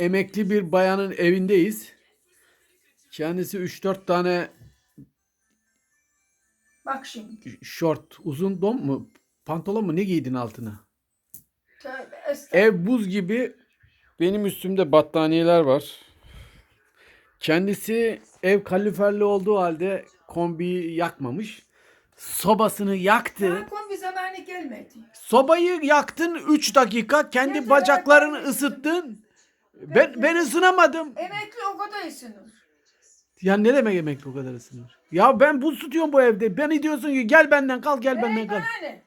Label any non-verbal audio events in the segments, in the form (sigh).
emekli bir bayanın evindeyiz. Kendisi 3-4 tane Bak şimdi. şort, uzun don mu, pantolon mu ne giydin altına? Tövbe estağfurullah. Ev buz gibi. Benim üstümde battaniyeler var. Kendisi ev kaloriferli olduğu halde kombiyi yakmamış. Sobasını yaktı. Kombi zamanı gelmedi. Sobayı yaktın 3 dakika. Kendi Yeter, bacaklarını ısıttın. Ben ben ısınamadım. Emekli o kadar ısınır. Ya ne demek emekli o kadar ısınır? Ya ben buz tutuyorum bu evde. Beni diyorsun ki gel benden kal gel benden Hey, kal. bana ne?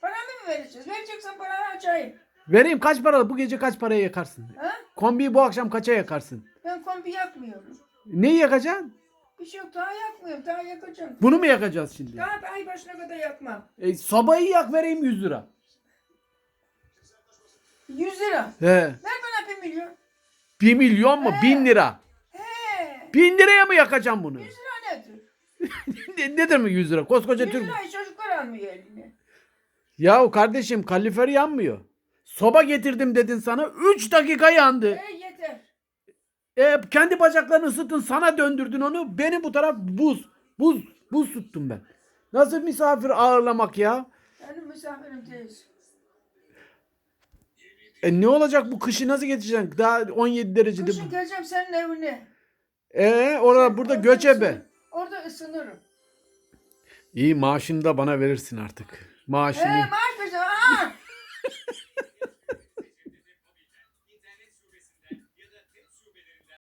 Paramı mı vereceğiz? Vereceksen paranı açayım. Vereyim kaç para bu gece kaç paraya yakarsın? Ha? Kombiyi bu akşam kaça yakarsın? Ben kombi yakmıyorum. Neyi yakacaksın? Bir şey yok daha yakmıyorum. Daha yakacağım. Bunu mu yakacağız şimdi? Daha ay başına kadar yakmam. E, sobayı yak vereyim 100 lira. 100 lira. He. Ver bana bir milyon. 1 milyon mu? He. 1000 lira. He. 1000 liraya mı yakacağım bunu? 100 lira nedir? (laughs) ne, nedir mi 100 lira? Koskoca 100 Türk. lirayı çocuklar almıyor eline. Yahu kardeşim kalifer yanmıyor. Soba getirdim dedin sana 3 dakika yandı. E yeter. E, kendi bacaklarını ısıttın sana döndürdün onu. Beni bu taraf buz. Buz. Buz tuttum ben. Nasıl misafir ağırlamak ya? Benim misafirim değilsin. E ne olacak bu kışı nasıl geçeceksin? Daha 17 derecede. Kışın geleceğim senin evine. E orada burada Orada göçebe. ısınır- Orada ısınırım. İyi maaşını da bana verirsin artık. Maaşını. maaş vereceğim. Aa!